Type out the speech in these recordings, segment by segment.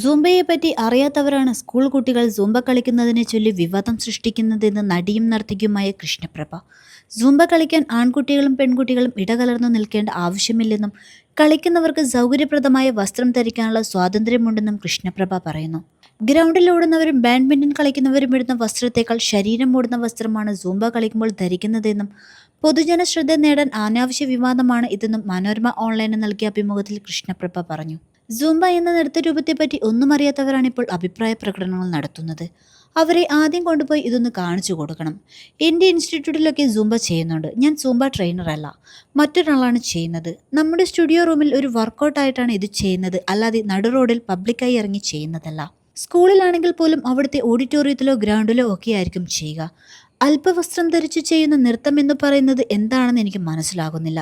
സൂംബയെ പറ്റി അറിയാത്തവരാണ് സ്കൂൾ കുട്ടികൾ സൂംബ കളിക്കുന്നതിനെ ചൊല്ലി വിവാദം സൃഷ്ടിക്കുന്നതെന്ന് നടിയും നർത്തകിയുമായ കൃഷ്ണപ്രഭ. സൂംബ കളിക്കാൻ ആൺകുട്ടികളും പെൺകുട്ടികളും ഇടകലർന്നു നിൽക്കേണ്ട ആവശ്യമില്ലെന്നും കളിക്കുന്നവർക്ക് സൗകര്യപ്രദമായ വസ്ത്രം ധരിക്കാനുള്ള സ്വാതന്ത്ര്യമുണ്ടെന്നും കൃഷ്ണപ്രഭ പറയുന്നു. ഗ്രൗണ്ടിൽ ഓടുന്നവരും ബാഡ്മിന്റൺ കളിക്കുന്നവരും ഇടുന്ന വസ്ത്രത്തേക്കാൾ ശരീരം ഓടുന്ന വസ്ത്രമാണ് സൂംബ കളിക്കുമ്പോൾ ധരിക്കുന്നതെന്നും പൊതുജന ശ്രദ്ധ നേടാൻ അനാവശ്യ വിവാദമാണ് ഇതെന്നും മനോരമ ഓൺലൈന് നൽകിയ അഭിമുഖത്തിൽ കൃഷ്ണപ്രഭ പറഞ്ഞു. സൂംബ എന്ന നൃത്ത നൃത്തരൂപത്തെപ്പറ്റി ഒന്നും അറിയാത്തവരാണ് ഇപ്പോൾ അഭിപ്രായ പ്രകടനങ്ങൾ നടത്തുന്നത്. അവരെ ആദ്യം കൊണ്ടുപോയി ഇതൊന്ന് കാണിച്ചു കൊടുക്കണം. എന്റെ ഇൻസ്റ്റിറ്റ്യൂട്ടിലൊക്കെ സൂംബ ചെയ്യുന്നുണ്ട്. ഞാൻ സൂംബ ട്രെയിനറല്ല മറ്റൊരാളാണ് ചെയ്യുന്നത്. നമ്മുടെ സ്റ്റുഡിയോ റൂമിൽ ഒരു വർക്കൗട്ടായിട്ടാണ് ഇത് ചെയ്യുന്നത്. അല്ലാതെ നടു റോഡിൽ പബ്ലിക്കായി ഇറങ്ങി ചെയ്യുന്നതല്ല. സ്കൂളിലാണെങ്കിൽ പോലും അവിടുത്തെ ഓഡിറ്റോറിയത്തിലോ ഗ്രൗണ്ടിലോ ഒക്കെ ആയിരിക്കും ചെയ്യുക. അല്പവസ്ത്രം ധരിച്ച് ചെയ്യുന്ന നൃത്തം എന്ന് പറയുന്നത് എന്താണെന്ന് എനിക്ക് മനസ്സിലാകുന്നില്ല.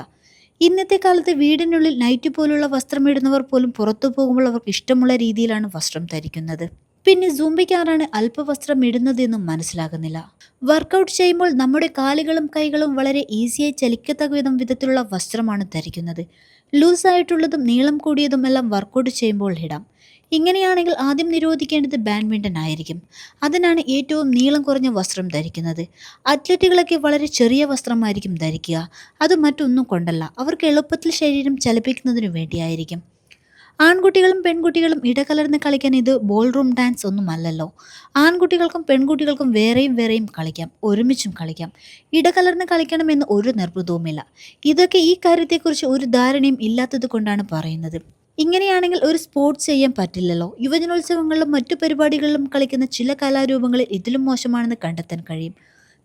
ഇന്നത്തെ കാലത്ത് വീടിനുള്ളിൽ നൈറ്റ് പോലുള്ള വസ്ത്രം ഇടുന്നവർ പോലും പുറത്തു പോകുമ്പോൾ അവർക്ക് ഇഷ്ടമുള്ള രീതിയിലാണ് വസ്ത്രം ധരിക്കുന്നത്. പിന്നെ സൂംബിക്കാറാണ് അല്പവസ്ത്രം ഇടുന്നതെന്നും മനസ്സിലാകുന്നില്ല. വർക്കൗട്ട് ചെയ്യുമ്പോൾ നമ്മുടെ കാലുകളും കൈകളും വളരെ ഈസിയായി ചലിക്കത്തക്ക വിധം വിധത്തിലുള്ള വസ്ത്രമാണ് ധരിക്കുന്നത്. ലൂസായിട്ടുള്ളതും നീളം കൂടിയതുമെല്ലാം വർക്കൗട്ട് ചെയ്യുമ്പോൾ ഇടാം. ഇങ്ങനെയാണെങ്കിൽ ആദ്യം നിരോധിക്കേണ്ടത് ബാഡ്മിന്റൺ ആയിരിക്കും. അതിനാണ് ഏറ്റവും നീളം കുറഞ്ഞ വസ്ത്രം ധരിക്കുന്നത്. അത്ലറ്റുകളൊക്കെ വളരെ ചെറിയ വസ്ത്രമായിരിക്കും ധരിക്കുക. അത് മറ്റൊന്നും കൊണ്ടല്ല. അവർക്ക് എളുപ്പത്തിൽ ശരീരം ചലിപ്പിക്കുന്നതിനു വേണ്ടിയായിരിക്കും. ആൺകുട്ടികളും പെൺകുട്ടികളും ഇടകലർന്ന് കളിക്കാൻ ഇത് ബോൾ റൂം ഡാൻസ് ഒന്നുമല്ലല്ലോ. ആൺകുട്ടികൾക്കും പെൺകുട്ടികൾക്കും വേറെയും വേറെയും കളിക്കാം. ഒരുമിച്ചും കളിക്കാം. ഇടകലർന്ന് കളിക്കണമെന്ന് ഒരു നിർബന്ധവുമില്ല. ഇതൊക്കെ ഈ കാര്യത്തെക്കുറിച്ച് ഒരു ധാരണയും ഇല്ലാത്തത് കൊണ്ടാണ് പറയുന്നത്. ഇങ്ങനെയാണെങ്കിൽ ഒരു സ്പോർട്സ് ചെയ്യാൻ പറ്റില്ലല്ലോ. യുവജനോത്സവങ്ങളിലും മറ്റു പരിപാടികളിലും കളിക്കുന്ന ചില കലാരൂപങ്ങളിൽ ഇതിലും മോശമാണെന്ന് കണ്ടെത്താൻ കഴിയും.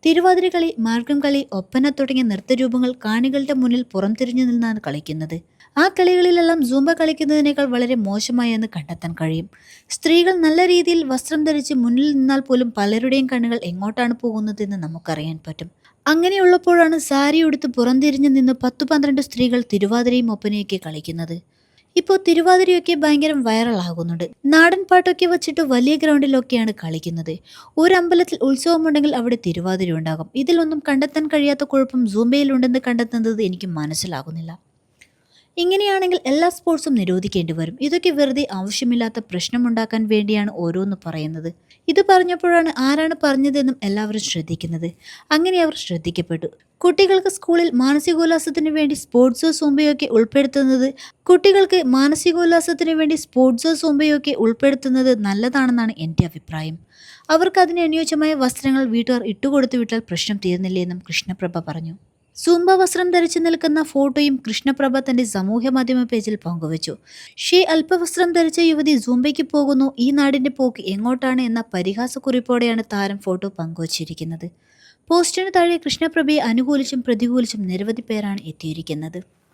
തിരുവാതിര കളി മാർഗം കളി ഒപ്പന തുടങ്ങിയ നൃത്തരൂപങ്ങൾ കാണികളുടെ മുന്നിൽ പുറംതിരിഞ്ഞു നിന്നാണ് കളിക്കുന്നത്. ആ കളികളിലെല്ലാം സൂംബ കളിക്കുന്നതിനേക്കാൾ വളരെ മോശമായെന്ന് കണ്ടെത്താൻ കഴിയും. സ്ത്രീകൾ നല്ല രീതിയിൽ വസ്ത്രം ധരിച്ച് മുന്നിൽ നിന്നാൽ പോലും പലരുടെയും കണ്ണുകൾ എങ്ങോട്ടാണ് പോകുന്നതെന്ന് നമുക്കറിയാൻ പറ്റും. അങ്ങനെയുള്ളപ്പോഴാണ് സാരി ഉടുത്ത് പുറംതിരിഞ്ഞു നിന്ന് പത്തു പന്ത്രണ്ട് സ്ത്രീകൾ തിരുവാതിരയും ഒപ്പനയൊക്കെ കളിക്കുന്നത്. ഇപ്പോൾ തിരുവാതിരയൊക്കെ ഭയങ്കര വൈറലാകുന്നുണ്ട്. നാടൻ പാട്ടൊക്കെ വെച്ചിട്ട് വലിയ ഗ്രൗണ്ടിലൊക്കെയാണ് കളിക്കുന്നത്. ഒരു അമ്പലത്തിൽ ഉത്സവമുണ്ടെങ്കിൽ അവിടെ തിരുവാതിര ഉണ്ടാകും. ഇതിലൊന്നും കണ്ടെത്താൻ കഴിയാത്ത കുഴപ്പം സൂംബയിലുണ്ടെന്ന് കണ്ടെത്തുന്നത് എനിക്ക് മനസ്സിലാകുന്നില്ല. ഇങ്ങനെയാണെങ്കിൽ എല്ലാ സ്പോർട്സും നിരോധിക്കേണ്ടി വരും. ഇതൊക്കെ വെറുതെ ആവശ്യമില്ലാത്ത പ്രശ്നമുണ്ടാക്കാൻ വേണ്ടിയാണ് ഓരോന്ന് പറയുന്നത്. ഇത് പറഞ്ഞപ്പോഴാണ് ആരാണ് പറഞ്ഞതെന്നും എല്ലാവരും ശ്രദ്ധിക്കുന്നത്. അങ്ങനെ അവർ ശ്രദ്ധിക്കപ്പെട്ടു. കുട്ടികൾക്ക് സ്കൂളിൽ മാനസികോല്ലാസത്തിന് വേണ്ടി സ്പോർട്സോ സൂമ്പയൊക്കെ ഉൾപ്പെടുത്തുന്നത് കുട്ടികൾക്ക് മാനസികോല്ലാസത്തിന് വേണ്ടി സ്പോർട്സോ സൂമ്പയൊക്കെ ഉൾപ്പെടുത്തുന്നത് നല്ലതാണെന്നാണ് എന്റെ അഭിപ്രായം. അവർക്ക് അതിന് അനുയോജ്യമായ വസ്ത്രങ്ങൾ വീട്ടുകാർ ഇട്ടുകൊടുത്തു വിട്ടാൽ പ്രശ്നം തീർന്നില്ലേ എന്നും കൃഷ്ണപ്രഭ പറഞ്ഞു. സൂംബ വസ്ത്രം ധരിച്ചു നിൽക്കുന്ന ഫോട്ടോയും കൃഷ്ണപ്രഭ തന്റെ സമൂഹ മാധ്യമ പേജിൽ പങ്കുവച്ചു. ഷീ അല്പവസ്ത്രം ധരിച്ച യുവതി സൂംബയ്ക്ക് പോകുന്നു. ഈ നാടിന്റെ പോക്ക് എങ്ങോട്ടാണ് എന്ന പരിഹാസക്കുറിപ്പോടെയാണ് താരം ഫോട്ടോ പങ്കുവച്ചിരിക്കുന്നത്. പോസ്റ്റിന് താഴെ കൃഷ്ണപ്രഭയെ അനുകൂലിച്ചും പ്രതികൂലിച്ചും നിരവധി പേരാണ് എത്തിയിരിക്കുന്നത്.